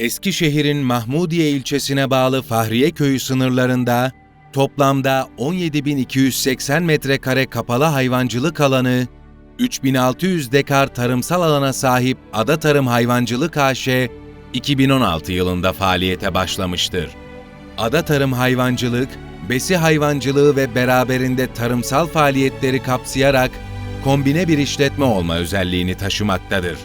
Eskişehir'in Mahmudiye ilçesine bağlı Fahriye Köyü sınırlarında toplamda 17.280 metrekare kapalı hayvancılık alanı, 3600 dekar tarımsal alana sahip Ada Tarım Hayvancılık AŞ 2016 yılında faaliyete başlamıştır. Ada Tarım Hayvancılık, besi hayvancılığı ve beraberinde tarımsal faaliyetleri kapsayarak kombine bir işletme olma özelliğini taşımaktadır.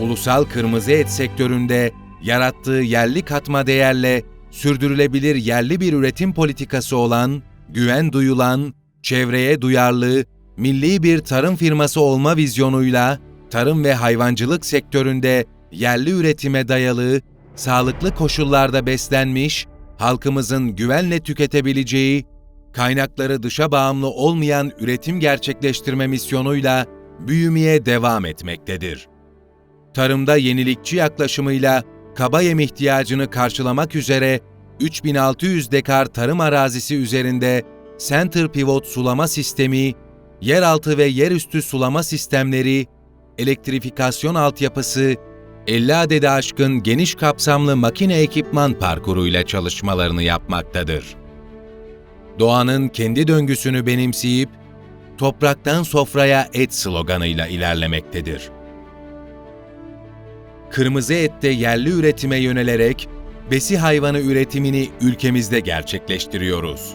Ulusal kırmızı et sektöründe yarattığı yerli katma değerle sürdürülebilir yerli bir üretim politikası olan, güven duyulan, çevreye duyarlı, milli bir tarım firması olma vizyonuyla tarım ve hayvancılık sektöründe yerli üretime dayalı, sağlıklı koşullarda beslenmiş, halkımızın güvenle tüketebileceği, kaynakları dışa bağımlı olmayan üretim gerçekleştirme misyonuyla büyümeye devam etmektedir. Tarımda yenilikçi yaklaşımıyla kaba yem ihtiyacını karşılamak üzere 3600 dekar tarım arazisi üzerinde Center Pivot sulama sistemi, yeraltı ve yerüstü sulama sistemleri, elektrifikasyon altyapısı, 50 adede aşkın geniş kapsamlı makine ekipman parkuruyla çalışmalarını yapmaktadır. Doğanın kendi döngüsünü benimseyip, topraktan sofraya et sloganıyla ilerlemektedir. Kırmızı ette yerli üretime yönelerek besi hayvanı üretimini ülkemizde gerçekleştiriyoruz.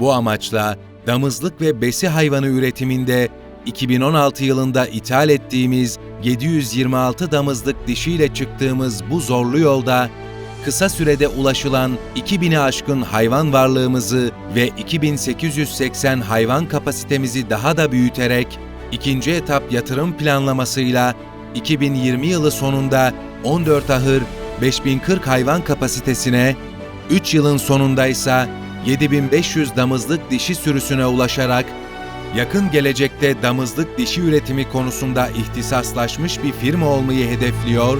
Bu amaçla damızlık ve besi hayvanı üretiminde 2016 yılında ithal ettiğimiz 726 damızlık dişiyle çıktığımız bu zorlu yolda kısa sürede ulaşılan 2000'e aşkın hayvan varlığımızı ve 2880 hayvan kapasitemizi daha da büyüterek ikinci etap yatırım planlamasıyla 2020 yılı sonunda 14 ahır 5040 hayvan kapasitesine, 3 yılın sonunda ise 7500 damızlık dişi sürüsüne ulaşarak yakın gelecekte damızlık dişi üretimi konusunda ihtisaslaşmış bir firma olmayı hedefliyor,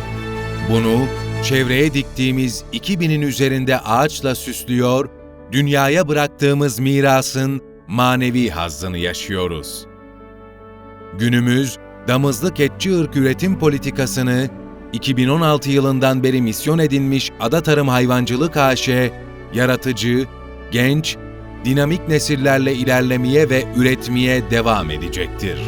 bunu çevreye diktiğimiz 2000'in üzerinde ağaçla süslüyor, dünyaya bıraktığımız mirasın manevi hazzını yaşıyoruz. Günümüz damızlık etçi ırk üretim politikasını 2016 yılından beri misyon edinmiş Ada Tarım Hayvancılık AŞ, yaratıcı, genç, dinamik nesillerle ilerlemeye ve üretmeye devam edecektir.